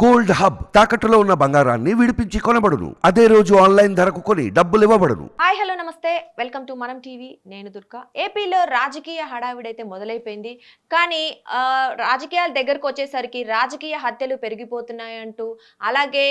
Gold hub తాకట్టులో ఉన్న బంగారాన్ని విడిపించి కొనబడును. అదే రోజు ఆన్లైన్ ధరకు కొని డబ్బులు ఇవ్వబడును. హాయ్ హలో నమస్తే. Welcome to Manam TV. నేను దుర్గా. ఏపీలో రాజకీయ హడావిడైతే మొదలైపోయింది. కానీ రాజకీయాల దగ్గరకు వచ్చేసరికి రాజకీయ హత్యలు పెరిగిపోతున్నాయంటూ అలాగే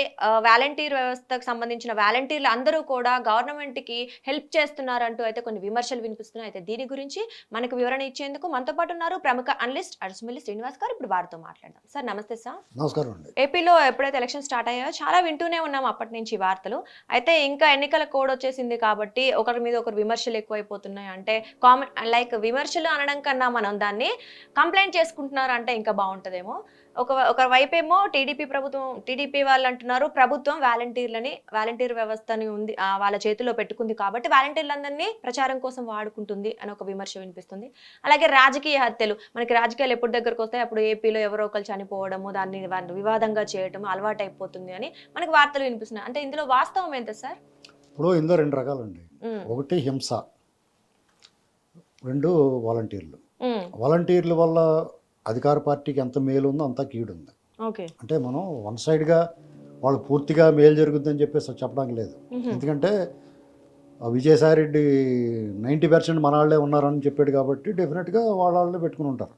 వాలంటీర్ వ్యవస్థకు సంబంధించిన వాలంటీర్లు అందరూ కూడా గవర్నమెంట్కి హెల్ప్ చేస్తున్నారంటూ అయితే కొన్ని విమర్శలు వినిపిస్తున్నాయి. అయితే దీని గురించి మనకు వివరణ ఇచ్చేందుకు మనతో పాటు ఉన్నారు ప్రముఖ అనలిస్ట్ అడుసుమిల్లి శ్రీనివాస్ గారు. ఇప్పుడు వారితో మాట్లాడదాం. సార్ నమస్తే సార్. నమస్కారం అండి. ఏపీలో ఎప్పుడైతే ఎలక్షన్ స్టార్ట్ అయ్యాయో చాలా వింటూనే ఉన్నాం అప్పటి నుంచి వార్తలు. అయితే ఇంకా ఎన్నికల కోడ్ వచ్చేసింది కాబట్టి ఒకరి మీద ఒకరు విమర్శలు ఎక్కువైపోతున్నాయి. అంటే కామన్ లైక్ విమర్శలు అనడం కన్నా మనం దాన్ని కంప్లైంట్ చేసుకుంటున్నారు అంటే ఇంకా బాగుంటుందేమో. ఒక ఒక వైపేమో టీడీపీ ప్రభుత్వం టీడీపీ వాళ్ళు అంటున్నారు ప్రభుత్వం వాలంటీర్లని వాలంటీర్ వ్యవస్థని ఉంది వాళ్ళ చేతిలో పెట్టుకుంది కాబట్టి వాలంటీర్లందరినీ ప్రచారం కోసం వాడుకుంటుంది అని ఒక విమర్శ వినిపిస్తుంది. అలాగే రాజకీయ హత్యలు మనకి రాజకీయాలు ఎప్పుడు దగ్గరకు వస్తాయి అప్పుడు ఏపీలో ఎవరో ఒకరు చనిపోవడము దాన్ని వివాదంగా చేయడం అలవాటు అయిపోతుంది అని మనకి వార్తలు వినిపిస్తున్నాయి. అంటే ఇందులో వాస్తవం ఎంత సార్? ఇప్పుడు ఇందులో రెండు రకాలండి. ఒకటి హింస రెండు వాలంటీర్లు. వాలంటీర్ల వల్ల అధికార పార్టీకి ఎంత మేలు ఉందో అంత కీడు ఉంది అంటే మనం వన్ సైడ్గా వాళ్ళు పూర్తిగా మేలు జరుగుతుందని చెప్పేసి చెప్పడానికి లేదు. ఎందుకంటే విజయసాయి రెడ్డి నైంటీ పర్సెంట్ మన వాళ్ళే ఉన్నారని చెప్పాడు కాబట్టి డెఫినెట్గా వాళ్ళ వాళ్ళే పెట్టుకుని ఉంటారు.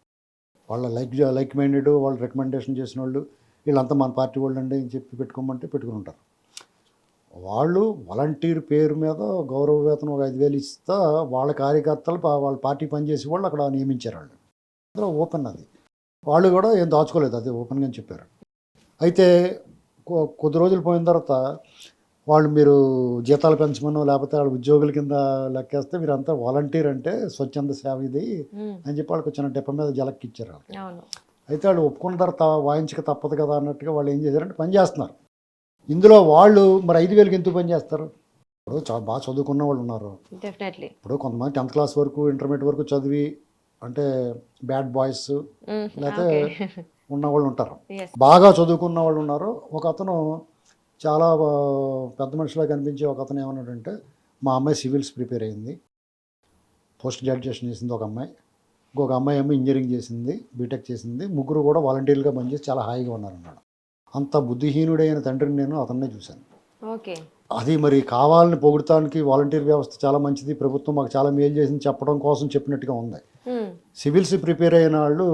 వాళ్ళ లైక్ లైక్ మైండెడ్ వాళ్ళు రికమెండేషన్ చేసిన వాళ్ళు వీళ్ళంతా మన పార్టీ వాళ్ళు అండి అని చెప్పి పెట్టుకోమంటే పెట్టుకుని ఉంటారు. వాళ్ళు వాలంటీర్ పేరు మీద గౌరవ వేతనం ఒక ఐదు వేలు ఇస్తా వాళ్ళ కార్యకర్తలు వాళ్ళ పార్టీ పనిచేసే వాళ్ళు అక్కడ నియమించారు వాళ్ళు. అందులో ఓపెన్ అది. వాళ్ళు కూడా ఏం దాచుకోలేదు అది ఓపెన్గా చెప్పారు. అయితే కొద్ది రోజులు పోయిన తర్వాత వాళ్ళు మీరు జీతాలు పెంచమనో లేకపోతే వాళ్ళ ఉద్యోగుల కింద లెక్కేస్తే మీరు అంతా వాలంటీర్ అంటే స్వచ్ఛంద సేవ ఇది అని చెప్పి వాళ్ళకి వచ్చిన డెప్ప మీద జలక్కి ఇచ్చారు అయితే వాళ్ళు ఒప్పుకున్న తర్వాత వాయించక తప్పదు కదా అన్నట్టుగా వాళ్ళు ఏం చేశారంటే పని చేస్తున్నారు. ఇందులో వాళ్ళు మరి ఐదు వేలకి ఎందుకు పని చేస్తారు? ఇప్పుడు చాలా బాగా చదువుకున్న వాళ్ళు ఉన్నారు. ఇప్పుడు కొంతమంది టెన్త్ క్లాస్ వరకు ఇంటర్మీడియట్ వరకు చదివి అంటే బ్యాడ్ బాయ్స్ లేకపోతే ఉన్న వాళ్ళు ఉంటారు. బాగా చదువుకున్న వాళ్ళు ఉన్నారు. ఒక అతను చాలా పెద్ద మనిషిలా కనిపించే ఒక అతను ఏమన్నాడంటే మా అమ్మాయి సివిల్స్ ప్రిపేర్ అయింది. పోస్ట్ గ్రాడ్యుయేషన్ చేసింది ఒక అమ్మాయి. ఇంకొక అమ్మాయి ఏమో ఇంజనీరింగ్ చేసింది బీటెక్ చేసింది. ముగ్గురు కూడా వాలంటీర్లుగా పనిచేసి చాలా హాయిగా ఉన్నారన్నాడు. అంత బుద్ధిహీనుడైన తండ్రిని నేను అతన్నే చూశాను. ఓకే. అది మరి కావాలని పొగుడటానికి వాలంటీర్ వ్యవస్థ చాలా మంచిది. ప్రభుత్వం మాకు చాలా మేలు చేసింది చెప్పడం కోసం చెప్పినట్టుగా ఉంది. సివిల్స్ ప్రిపేర్ అయిన వాళ్ళు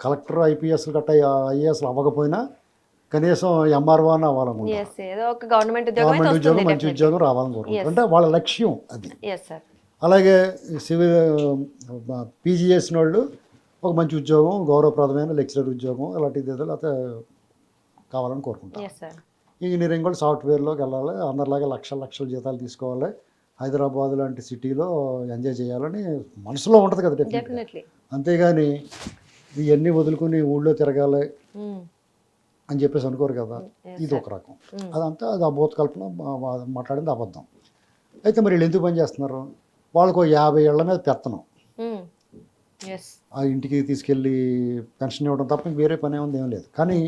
కలెక్టర్ ఐపీఎస్ గట్ట ఐఏఎస్ అవ్వకపోయినా కనీసం ఎంఆర్ఓ అని ఒక గవర్నమెంట్ ఉద్యోగం మంచి ఉద్యోగం రావాలని కోరుకుంటారు Yes. అంటే వాళ్ళ లక్ష్యం అది. అలాగే సివిల్ పీజీ చేసిన వాళ్ళు ఒక మంచి ఉద్యోగం గౌరవప్రదమైన లెక్చరర్ ఉద్యోగం అలాంటిది ఏదో లేకపోతే కావాలని కోరుకుంటారు ఇంజనీరింగ్ కూడా సాఫ్ట్వేర్లోకి వెళ్ళాలి అందరిలాగా లక్షల లక్షల జీతాలు తీసుకోవాలి. హైదరాబాద్ లాంటి సిటీలో ఎంజాయ్ చేయాలని మనసులో ఉంటుంది కదా డెఫినెట్లీ అంతేగాని ఇవన్నీ వదులుకుని ఊళ్ళో తిరగాలి ఉమ్, అని చెప్పేసి అనుకోరు కదా. Yes, ఇది. ఒక రకం. ఉమ్, అదంతా అది అబోధ కల్పన మాట్లాడింది అబద్ధం. అయితే మరి వీళ్ళు ఎందుకు పని చేస్తున్నారు? వాళ్ళకు యాభై ఏళ్ళ మీద పెత్తనం. ఆ ఇంటికి తీసుకెళ్ళి పెన్షన్ ఇవ్వడం తప్ప వేరే పని ఏముంది ఏం లేదు. కానీ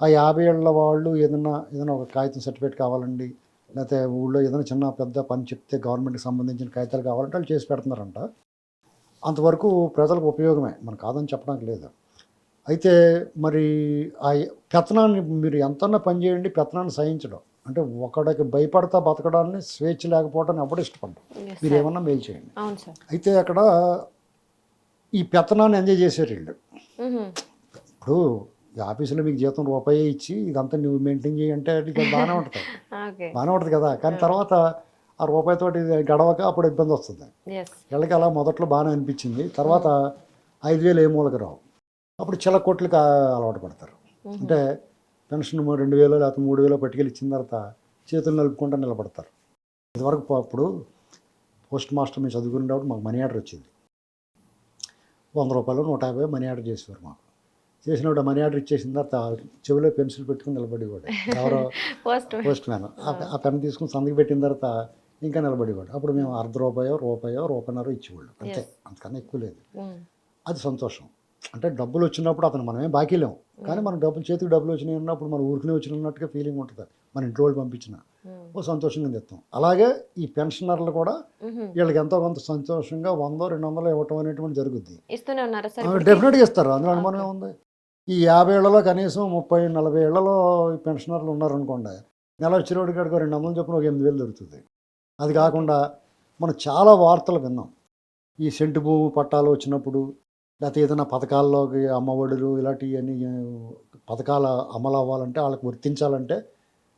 ఆ యాభై ఏళ్ళ వాళ్ళు ఏదైనా ఏదైనా ఒక కాగితం సర్టిఫికేట్ కావాలండి లేకపోతే ఊళ్ళో ఏదైనా చిన్న పెద్ద పని చెప్తే గవర్నమెంట్కి సంబంధించిన కాగితాలు కావాలంటే వాళ్ళు చేసి పెడుతున్నారంట. అంతవరకు ప్రజలకు ఉపయోగమే మనం కాదని చెప్పడానికి లేదు. అయితే మరి ఆ పెత్తనాన్ని మీరు ఎంతన్నా పని చేయండి పెత్తనాన్ని సహించడం. అంటే ఒకడికి భయపడతా బతకడాన్ని స్వేచ్ఛ లేకపోవటాన్ని ఎవడు ఇష్టపడ్డాం. ఎస్ మీరు ఏమన్నా మేలు చేయండి. అయితే అక్కడ ఈ పెత్తనాన్ని ఎంజాయ్ చేశారు వీళ్ళు. ఇప్పుడు ఆఫీసులో మీకు జీతం రూపాయి ఇచ్చి ఇదంతా నువ్వు మెయింటైన్ చేయంటే కొంచెం బాగానే ఉంటుంది. బాగానే ఉంటుంది కదా. కానీ తర్వాత ఆ రూపాయితోటి గడవక అప్పుడు ఇబ్బంది వస్తుంది. వీళ్ళకి అలా మొదట్లో బాగానే అనిపించింది. తర్వాత ఐదు వేలు ఏ మూలకి రావు. అప్పుడు చిల కోట్లకి అలవాటు పడతారు. అంటే పెన్షన్ రెండు వేలు లేకపోతే మూడు వేలు పట్టుకెళ్ళి ఇచ్చిన తర్వాత చేతులు నలుపుకుంటూ నిలబడతారు. ఇదివరకు అప్పుడు పోస్ట్ మాస్టర్ మేము చదువుకునేటప్పుడు మాకు మనీ ఆర్డర్ వచ్చింది. వంద రూపాయలు నూట యాభై మనీ ఆర్డర్ చేసేవారు మాకు. చేసినప్పుడు మనీ ఆర్డర్ ఇచ్చేసిన తర్వాత చెవిలో పెన్సిల్ పెట్టుకుని నిలబడేవాడు. ఎవరో పోస్ట్ మ్యాన్ ఆ పెన్ తీసుకుని సందికి పెట్టిన తర్వాత ఇంకా నిలబడేవాడు. అప్పుడు మేము అర్ధ రూపాయో రూపాయో రూపాయన్నర ఇచ్చేవాళ్ళు. అంతే. అంతకన్నా ఎక్కువ లేదు. అది సంతోషం. అంటే డబ్బులు వచ్చినప్పుడు అతను మనమేం బాకీ లేము కానీ మన డబ్బులు చేతికి డబ్బులు వచ్చినాయి అన్నప్పుడు మన ఊరికి వచ్చినట్టుగా ఫీలింగ్ ఉంటుంది. మన ఇంట్లో వాళ్ళు పంపించిన. ఓ సంతోషంగా తెస్తాం. అలాగే ఈ పెన్షనర్లు కూడా వీళ్ళకి ఎంతో కొంత సంతోషంగా వందో రెండు వందలు ఇవ్వటం అనేటువంటి జరుగుద్ది? డెఫినెట్గా ఇస్తారు. అందులో అనుమానం ఉంది ఈ యాభై ఏళ్ళలో కనీసం ముప్పై నలభై ఏళ్ళలో పెన్షనర్లు ఉన్నారనుకోండి నెల వచ్చినోడి కాడికి రెండు వందలు చొప్పున ఒక ఎనిమిది వేలు దొరుకుతుంది. అది కాకుండా మనం చాలా వార్తలు విన్నాం. ఈ సెంటు భూమి పట్టాలు వచ్చినప్పుడు లేకపోతే ఏదైనా పథకాల్లోకి అమ్మఒడులు ఇలాంటివన్నీ పథకాలు అమలు అవ్వాలంటే వాళ్ళకి వర్తించాలంటే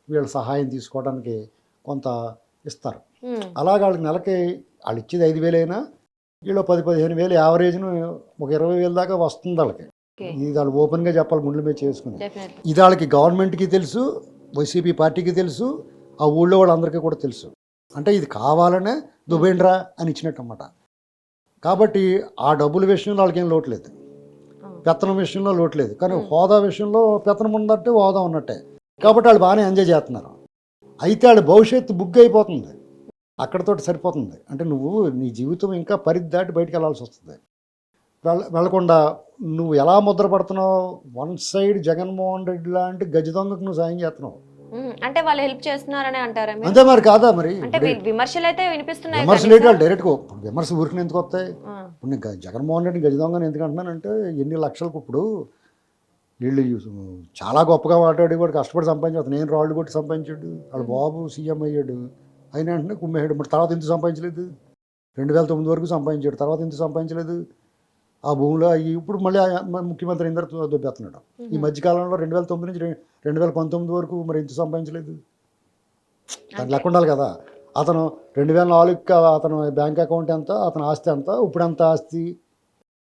వీళ్ళ సహాయం తీసుకోవడానికి కొంత ఇస్తారు. అలాగే వాళ్ళకి నెలకి వాళ్ళు ఇచ్చేది ఐదు వేలైనా వీళ్ళు పది పదిహేను వేలు యావరేజ్ను ఒక ఇరవై వేలు దాకా వస్తుంది వాళ్ళకి. ఇది వాళ్ళు ఓపెన్గా చెప్పాలి గుండెల మీద చేసుకుని. ఇది వాళ్ళకి గవర్నమెంట్కి తెలుసు వైసీపీ పార్టీకి తెలుసు ఆ ఊళ్ళో వాళ్ళందరికీ కూడా తెలుసు. అంటే ఇది కావాలనే దుబేండ్రా అని ఇచ్చినట్టు అన్నమాట కాబట్టి ఆ డబ్బుల విషయంలో వాళ్ళకి ఏం లోటు లేదు. ఆ, పెత్తనం విషయంలో లోటు లేదు. కానీ. హోదా విషయంలో పెత్తనం ఉన్నట్టే హోదా ఉన్నట్టే. కాబట్టి వాళ్ళు బాగానే ఎంజాయ్ చేస్తున్నారు. అయితే వాళ్ళ భవిష్యత్తు బుక్ అయిపోతుంది. అక్కడతోటి సరిపోతుంది. అంటే నువ్వు నీ జీవితం ఇంకా పరిధి దాటి బయటికి వెళ్ళాల్సి వస్తుంది. వెళ్ళ వెళ్ళకుండా నువ్వు ఎలా ముద్ర పడుతున్నావు? వన్ సైడ్ జగన్మోహన్ రెడ్డి లాంటి గజ దొంగకు నువ్వు సాయం చేస్తున్నావు. అంటే వాళ్ళు హెల్ప్ చేస్తున్నారనే అంటారా అంతే మరి కాదా మరి? అంటే విమర్శలు అయితే వినిపిస్తున్నాయి విమర్శలు ఏంటి ఇప్పుడు విమర్శ ఊరికి ఎందుకు వస్తాయి? ఇప్పుడు నేను జగన్మోహన్ రెడ్డి గజ దొంగని ఎందుకు అంటున్నానంటే ఎన్ని లక్షలకు ఇప్పుడు వీళ్ళు చాలా గొప్పగా మాట్లాడి వాడు కష్టపడి సంపాదించాడు నేను రాళ్ళు కొట్టి సంపాదించాడు. వాళ్ళ బాబు సీఎం అయ్యాడు. అయినా వెంటనే కుమ్మేశాడు. మరి తర్వాత ఎందుకు సంపాదించలేదు? రెండు వేల తొమ్మిది వరకు సంపాదించాడు. తర్వాత ఎందుకు సంపాదించలేదు? ఆ భూమిలో ఇప్పుడు మళ్ళీ ముఖ్యమంత్రి ఇందరు దొబ్బేస్తున్నాడు ఈ మధ్యకాలంలో రెండు వేల తొమ్మిది నుంచి రెండు వేల పంతొమ్మిది వరకు మరి ఎందుకు సంపాదించలేదు. దాని లెక్క ఉండాలి కదా. అతను రెండు వేల నాలుగుకి అతను బ్యాంక్ అకౌంట్ ఎంత అతని ఆస్తి ఎంత ఇప్పుడు ఎంత ఆస్తి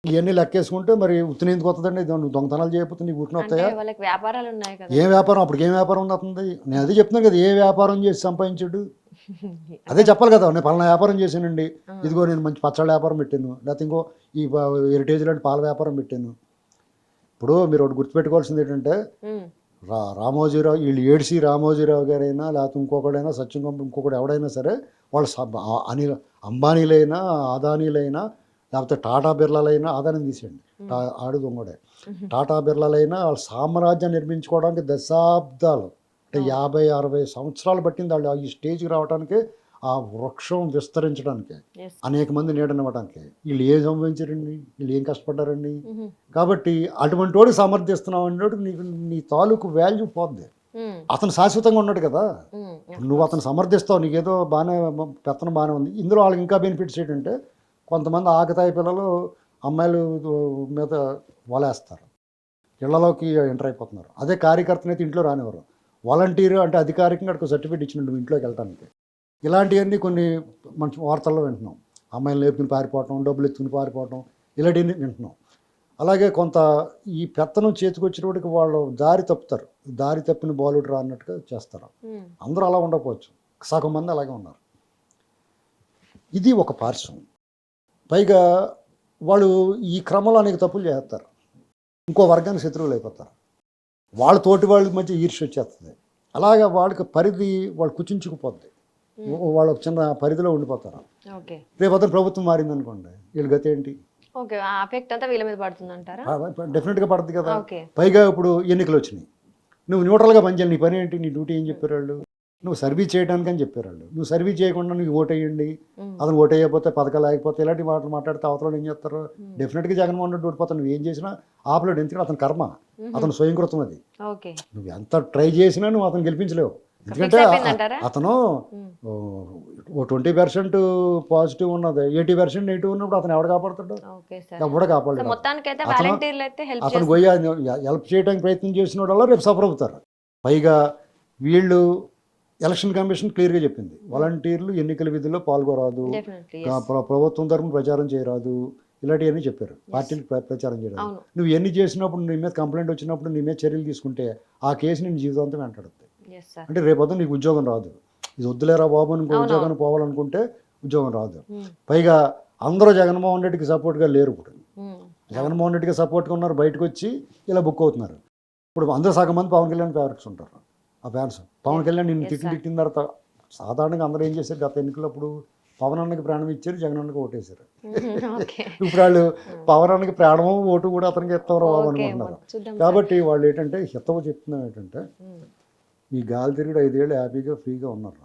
ఇవన్నీ లెక్కేసుకుంటే మరి ఉత్తిని ఎందుకు వస్తుందండి నువ్వు దొంగతనాలు చేయకపోతే నీకు ఉట్టిన వస్తాయా? వ్యాపారాలు ఉన్నాయి ఏం వ్యాపారం? అప్పటికి ఏం వ్యాపారం ఉంది అతనిది నేను అదే చెప్తున్నాను కదా ఏ వ్యాపారం చేసి సంపాదించాడు? అదే చెప్పాలి కదా నేను పలానా వ్యాపారం చేశానండి. ఇదిగో నేను మంచి పచ్చళ్ళ వ్యాపారం పెట్టాను. లేకపోతే ఇంకో ఈ హెరిటేజ్ లాంటి పాల వ్యాపారం పెట్టాను. ఇప్పుడు మీరు ఒకటి గుర్తుపెట్టుకోవాల్సింది ఏంటంటే రా రామోజీరావు వీళ్ళు ఏడిసి రామోజీరావు గారైనా లేకపోతే ఇంకొకడైనా సత్యం ఇంకొకడు ఎవడైనా సరే వాళ్ళు అనిల్ అంబానీలైనా అదానీలైనా లేకపోతే టాటా బిర్లాలైనా ఆదాయం తీసేయండి. ఆడు దొంగడే. టాటా బిర్లాలైనా వాళ్ళ సామ్రాజ్యం నిర్మించుకోవడానికి దశాబ్దాలు అంటే యాభై అరవై సంవత్సరాలు పట్టింది వాళ్ళు ఈ స్టేజ్కి రావడానికి ఆ వృక్షం విస్తరించడానికి. అనేక మంది నీడనివ్వడానికి వీళ్ళు ఏం సంపాదించారండి వీళ్ళు ఏం కష్టపడ్డారండి? కాబట్టి అటువంటి వాడికి సమర్థిస్తున్నావు అన్నట్టు నీకు నీ తాలూకు వాల్యూ పోద్ది. అతను శాశ్వతంగా ఉన్నాడు కదా. నువ్వు అతను సమర్థిస్తావు నీకేదో బాగానే పెత్తనం బాగానే ఉంది. ఇందులో వాళ్ళకి ఇంకా బెనిఫిట్స్ ఏంటంటే కొంతమంది ఆకతాయి పిల్లలు అమ్మాయిలు మీద వలేస్తారు. ఇళ్ళలోకి ఎంటర్ అయిపోతున్నారు. అదే కార్యకర్తనైతే అయితే ఇంట్లో రానివ్వరు. వాలంటీర్ అంటే అధికారికంగా అక్కడ సర్టిఫికేట్ ఇచ్చిన నువ్వు ఇంట్లోకి వెళ్ళటానికి ఇలాంటివన్నీ కొన్ని మంచి వార్తల్లో వింటున్నాం. అమ్మాయిలు లేపుకుని పారిపోవటం డబ్బులు ఎత్తుకుని పారిపోవటం ఇలాంటివన్నీ వింటున్నాం. అలాగే కొంత ఈ పెత్తనం చేతికొచ్చినప్పటికి వాళ్ళు దారి తప్పుతారు. దారి తప్పిన బాలుడు రా అన్నట్టుగా చేస్తారు. అందరూ అలా ఉండకపోవచ్చు. సగం మంది అలాగే ఉన్నారు. ఇది ఒక పార్శ్వం. పైగా వాళ్ళు ఈ క్రమంలో అనేక తప్పులు చేస్తారు. ఇంకో వర్గానికి శత్రువులు అయిపోతారు. వాళ్ళ తోటి వాళ్ళ మధ్య ఈర్ష్య వచ్చేస్తుంది. అలాగే వాళ్ళకి పరిధి వాళ్ళు కుచించుకుపోద్ది. వాళ్ళు ఒక చిన్న పరిధిలో ఉండిపోతారు. ఓకే. రేపు అతను ప్రభుత్వం మారింది అనుకోండి వీళ్ళ గతి ఏంటి? డెఫినెట్గా పడుతుంది కదా. పైగా ఇప్పుడు ఎన్నికలు వచ్చినాయి. నువ్వు న్యూట్రల్గా పనిచేయాలి నీ పని ఏంటి నీ డ్యూటీ ఏం చెప్పారు వాళ్ళు? నువ్వు సర్వీస్ చేయడానికి అని చెప్పారు వాళ్ళు. నువ్వు సర్వీస్ చేయకుండా నువ్వు ఓట్ వేయండి ఉమ్, అతను ఓట్ వేయకపోతే పథకాలు లేకపోతే ఇలాంటి మాటలు మాట్లాడితే అవతల ఏం చేస్తారు? డెఫినెట్గా జగన్మోహన్ రెడ్డి ఓడిపోతాను నువ్వు ఏం చేసినా ఆపలేడు. ఎందుకంటే అతని కర్మ. అతను స్వయంకృతం అది. నువ్వు ఎంత ట్రై చేసినా నువ్వు అతను గెలిపించలేవు. ఎందుకంటే అతను ఓ, ట్వంటీ పర్సెంట్ పాజిటివ్ ఉన్నది. ఎయిటీ పర్సెంట్ నెగిటివ్ ఉన్నప్పుడు అతను ఎవడు కాపాడుతాడు? ఎవడు హెల్ప్ అతను. పోయి హెల్ప్ చేయడానికి ప్రయత్నం చేసిన వాళ్ళ రేపు సఫర్ అవుతారు. పైగా వీళ్ళు ఎలక్షన్ కమిషన్ క్లియర్గా చెప్పింది. వాలంటీర్లు ఎన్నికల విధుల్లో పాల్గొరాదు. ప్రభుత్వం తరపున ప్రచారం చేయరాదు. ఇలాంటివన్నీ చెప్పారు. పార్టీలు ప్ర- ప్రచారం చేయరాదు. నువ్వు ఎన్ని చేసినప్పుడు నీ మీద కంప్లైంట్ వచ్చినప్పుడు నీ మీద చర్యలు తీసుకుంటే ఆ కేసు నేను జీవితాంతం వెంటాడుతుంది అంటే రేపొద్దు నీకు ఉద్యోగం రాదు. ఇది వద్దులేరా బాబు అని ఇంకో. ఉద్యోగాన్ని పోవాలనుకుంటే ఉద్యోగం రాదు. ఉమ్, పైగా అందరూ జగన్మోహన్ రెడ్డికి సపోర్ట్గా లేరు ఇప్పుడు. ఉమ్, జగన్మోహన్ రెడ్డికి సపోర్ట్గా ఉన్నారు బయటకు వచ్చి ఇలా బుక్ అవుతున్నారు. ఇప్పుడు అందరూ సగం మంది పవన్ కళ్యాణ్ ఫేవరెట్స్ ఉంటారు. ఆ ఫ్యాన్స్. పవన్ కళ్యాణ్ నిన్ను Yes, తిట్టిన తర్వాత సాధారణంగా అందరూ ఏం చేశారు? గత ఎన్నికలప్పుడు పవన్ అన్నకి ప్రాణం ఇచ్చారు జగన్ అన్నకి ఓటేశారు. ఇప్పుడు వాళ్ళు పవన్ అన్నకి ప్రాణము ఓటు కూడా అతనికి ఇస్తారు బాబు అనుకుంటున్నారు. కాబట్టి వాళ్ళు ఏంటంటే హితవు చెప్తున్నాం ఏంటంటే ఉమ్, మీ గాలి తిరిగి ఐదేళ్ళు హ్యాపీగా ఫ్రీగా ఉన్నారు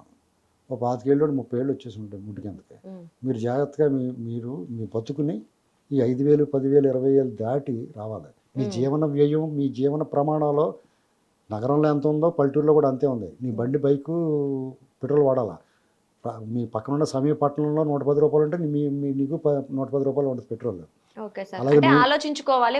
ఒక పాతికేళ్ళు ముప్పై ఏళ్ళు వచ్చేసి ఉంటాయి ముట్టి కిందకి ఉమ్, మీరు జాగ్రత్తగా మీ మీరు మీ బతుకుని ఈ ఐదు వేలు పదివేలు ఇరవై వేలు దాటి రావాలి. మీ మ్మ్. జీవన వ్యయం మీ జీవన ప్రమాణాలు నగరంలో ఎంత ఉందో పల్లెటూరులో కూడా అంతే ఉంది. నీ బండి బైకు పెట్రోల్ వాడాలా? మీ పక్కన ఉన్న సమీప పట్టణంలో నూట పది రూపాయలు ఉంటే మీ నీకు నూట పది రూపాయలు ఉంటుంది పెట్రోల్. అలాగే ఆలోచించుకోవాలి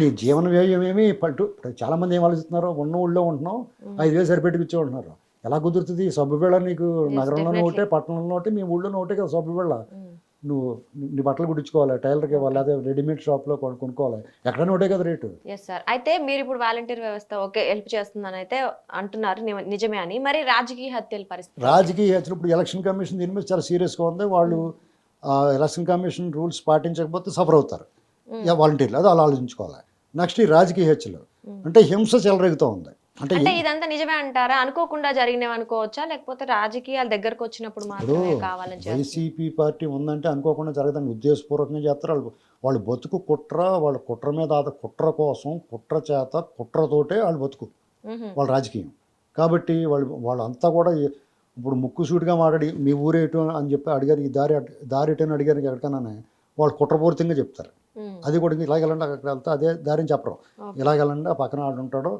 నీ జీవన వ్యయం ఏమి? పట్టు చాలా మంది ఏం ఆలోచిస్తున్నారు? ఉన్న ఊళ్ళో ఉంటున్నాం. ఐదు వేలు సరిపెట్టి కూర్చో ఉంటున్నారు ఎలా కుదురుతుంది? సబ్బు బిళ్ళ నీకు నగరంలోనే. ఒకటే పట్టణంలో ఒకటే మీ ఊళ్ళోనే ఒకటే కదా సబ్బు మ్మ్. నువ్వు నీ బట్టలు కుట్టించుకోవాలి టైలర్కి ఇవ్వాలి అదే రెడీమేడ్ షాప్లో కొను- కొనుక్కోవాలి. ఎక్కడైనా ఒకటే కదా రేటు. ఎస్ సార్ అయితే మీరు ఇప్పుడు వాలంటీర్ వ్యవస్థ ఓకే హెల్ప్ చేస్తుందని అయితే అంటున్నారు నిజమే అని. మరి రాజకీయ హత్యల పరిస్థితి? రాజకీయ హత్యలు ఇప్పుడు ఎలక్షన్ కమిషన్ దీని మీద చాలా సీరియస్గా ఉంది. వాళ్ళు ఎలక్షన్ కమిషన్ రూల్స్ పాటించకపోతే సఫర్ అవుతారు. మ్మ్. వాలంటీర్లు అది అలా ఆలోచించుకోవాలి. నెక్స్ట్ ఈ రాజకీయ హత్యలు. మ్మ్. అంటే హింస చెలరేగుతూ ఉంది. అంటే ఇదంతా నిజమే అంటారా? అనుకోకుండా జరిగినవి అనుకోవచ్చా? లేకపోతే రాజకీయాల దగ్గరకు వచ్చినప్పుడు మాత్రమే కావాలని వైసీపీ పార్టీ ఉందంటే అనుకోకుండా జరగదని ఉద్దేశపూర్వకంగా చేస్తారు. వాళ్ళు వాళ్ళు బతుకు కుట్ర వాళ్ళ కుట్ర మీద కుట్ర కోసం కుట్ర చేత కుట్రతోటే వాళ్ళు బతుకు. వాళ్ళ రాజకీయం. కాబట్టి వాళ్ళు వాళ్ళంతా కూడా ఇప్పుడు ముక్కుసూటిగా మాట్లాడి మీ ఊరేటు అని చెప్పి అడిగారు. ఈ దారి దారి ఎటు అని అడిగారు ఎక్కడికన్నా వాళ్ళు కుట్రపూరితంగా చెప్తారు. అది కూడా ఇలాగ వెళ్ళండి అక్కడికి వెళ్తే అదే దారిని చెప్పరు. ఇలాగ వెళ్ళండి ఆ పక్కన ఆడు ఉంటాడు.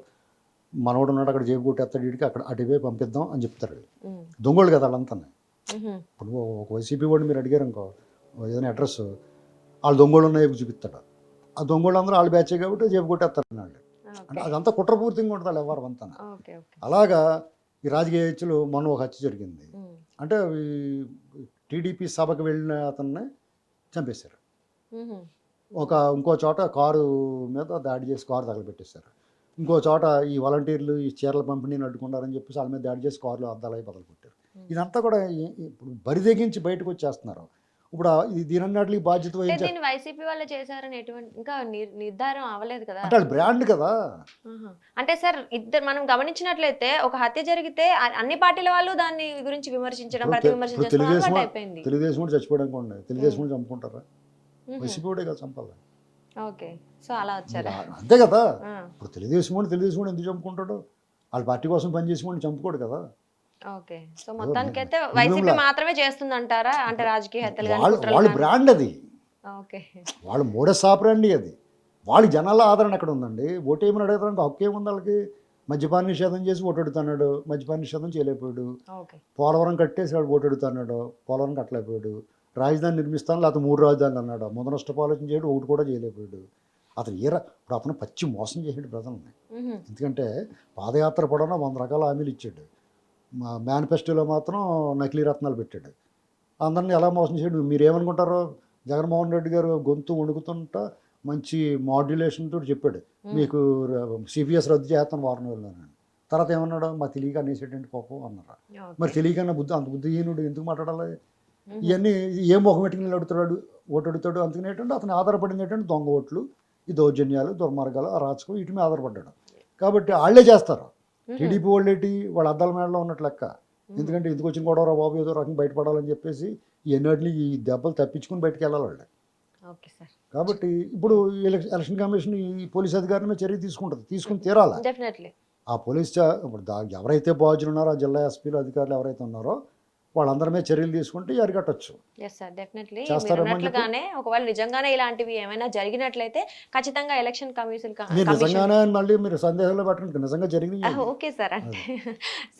మనోడు ఉన్నాడు అక్కడ జేబు కొట్టేస్తాడు వీడికి అక్కడ అటువే పంపిద్దాం అని చెప్తారు దొంగోళ్ళు కదా వాళ్ళంతా ఇప్పుడు ఒక వైసీపీ వాడిని మీరు అడిగారు అనుకో ఏదైనా అడ్రస్ వాళ్ళు దొంగోళ్ళు ఉన్నాయి చూపిస్తాడు. ఆ దొంగోళ్ళు అందరూ వాళ్ళు బ్యాచే కాబట్టి జేబు కొట్టేస్తారు వాళ్ళు అంటే అదంతా కుట్రపూరితంగా ఉంటుంది వాళ్ళు ఎవరు అంతా అలాగా ఈ రాజకీయ హత్యలు మొన్న ఒక హత్య జరిగింది. అంటే టీడీపీ సభకు వెళ్ళిన అతన్ని చంపేశారు. ఒక ఇంకో చోట కారు మీద దాడి చేసి కారు తగలబెట్టేశారు. ఇంకో చోట ఈ వాలంటీర్లు ఈ చీరల పంపిణీని అడ్డుకున్నారని చెప్పేసి వాళ్ళ మీద దాడి చేసి కారులో అద్దాలై బదులు కొట్టారు ఇదంతా కూడా ఇప్పుడు బరిదెగించి బయటకు వచ్చేస్తున్నారు. ఇప్పుడు ఇది దీనన్నట్లు బాధ్యత వహించారు దీన్ని వైసీపీ వాళ్ళే చేశారని ఎటువంటి ఇంకా నిర్- నిర్ధారం అవ్వలేదు కదా. అంటే బ్రాండ్ కదా. అంటే సార్ ఇద్దరు మనం గమనించినట్లయితే ఒక హత్య జరిగితే అన్ని పార్టీల వాళ్ళు దాని గురించి విమర్శించడం ప్రతి తె- విమర్శ ఇప్పుడు చేసుకోవడం తెలుగుదేశం కూడా చచ్చిపోవడానికి తెలుగుదేశం కూడా చంపుకుంటారా. వైసీపీ కూడా కదా చంపాలి. ఓకే. సో అలా వచ్చారా. అంతే కదా. ఇప్పుడు తెలుగుదేశం కూడా తెలుగుదేశం కూడా ఎందుకు చంపుకుంటాడు? వాళ్ళ పార్టీ కోసం పనిచేసి కూడా చంపుకోడు కదా. ఓకే. సో మొత్తానికి అయితే మినిమం వైసీపీ లా- మాత్రమే అంటే రాజకీయ హత్యలు వాళ్ళు? బ్రాండ్ అది. ఓకే. వాళ్ళ మూడ సాపరండి అది. వాళ్ళ జనాల ఆదరణ ఎక్కడ ఉందండి? ఓటేమని అడుగుతారంటే హక్కు ఏముంది వాళ్ళకి? మద్యపాన నిషేధం చేసి ఓటు అడుగుతున్నాడు. మద్యపాన నిషేధం చేయలేకపోయాడు. పోలవరం కట్టేసి వాడు ఓటు అడుగుతున్నాడు. పోలవరం కట్టలేకపోయాడు. రాజధాని నిర్మిస్తాను లేకపోతే మూడు రాజధానులు అన్నాడు. మొద నష్టపు ఆలోచన చేయడు ఒకటి కూడా చేయలేకపోయాడు. అతను ఏ ఇప్పుడు అతను పచ్చి మోసం చేసాడు ప్రజల్ని. ఎందుకంటే పాదయాత్ర పొడవునా వంద రకాల హామీలు ఇచ్చాడు. మా మేనిఫెస్టోలో మాత్రం నకిలీ రత్నాలు పెట్టాడు. అందరిని ఎలా మోసం చేయడు మీరు ఏమనుకుంటారో జగన్మోహన్ రెడ్డి గారు గొంతు వణుకుతుంటా మంచి మాడ్యులేషన్ తోటి చెప్పాడు. మీకు సిపిఎస్ రద్దు చేస్తాను వారం రోజులు తర్వాత ఏమన్నాడు? మా తెలియక అనేసేటండి పాపం అన్నారు. మరి తెలియకన్నా బుద్ధి అంత బుద్ధిహీనుడు ఎందుకు మాట్లాడాలి. ఇవన్నీ ఏ ముఖం పెట్టుకుని అడుగుతాడు ఓటు అడుగుతాడు అందుకని ఏంటంటే అతను ఆధారపడింది ఏంటంటే దొంగ ఓట్లు ఈ దౌర్జన్యాలు దుర్మార్గాలు అరాచకం వీటి మీద ఆధారపడ్డాడు. కాబట్టి వాళ్ళే చేస్తారు. టీడీపీ వాళ్ళు ఏంటి వాళ్ళ అద్దాల మేడలో ఉన్నట్లు లెక్క. ఎందుకంటే ఎందుకు వచ్చిన గొడవ బాబు ఏదో రకం బయటపడాలని చెప్పేసి ఈ ఎన్నటిని ఈ దెబ్బలు తప్పించుకుని బయటకు వెళ్ళాలి వాళ్ళు. Okay sir. కాబట్టి ఇప్పుడు ఎలక్షన్ కమిషన్ ఈ పోలీస్ అధికారుల మీద చర్య తీసుకుంటుంది తీసుకుని తీరాలా? ఆ పోలీస్ ఇప్పుడు ఎవరైతే బాధ్యులు ఉన్నారో ఆ జిల్లా ఎస్పీలు అధికారులు ఎవరైతే ఉన్నారో వాళ్ళందరి మీద చర్యలు తీసుకుంటే అరికట్టచ్చు. ఒకవేళ నిజంగానే ఇలాంటివి ఏమైనా జరిగినట్లయితే ఖచ్చితంగా ఎలక్షన్ కమిషన్ మీరు నిజంగానే అని మళ్ళీ మీరు సందేహంలో పెట్టండి. నిజంగా జరిగింది ఓకే సార్ అంటే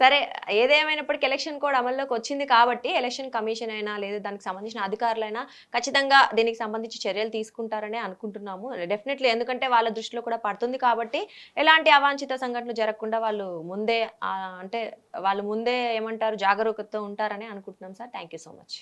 సరే ఏదేమైనప్పటికీ ఎలక్షన్ కోడ్ అమల్లోకి వచ్చింది కాబట్టి ఎలక్షన్ కమిషన్ అయినా లేదా దానికి సంబంధించిన అధికారులైనా ఖచ్చితంగా దీనికి సంబంధించి చర్యలు తీసుకుంటారనే అనుకుంటున్నాము. డెఫినెట్లీ ఎందుకంటే వాళ్ళ దృష్టిలో కూడా పడుతుంది కాబట్టి ఎలాంటి అవాంఛిత సంఘటనలు జరగకుండా వాళ్ళు ముందే అంటే వాళ్ళు ముందే ఏమంటారు జాగరూకతతో ఉంటారని అనుకుంటున్నాం sir. Thank you so much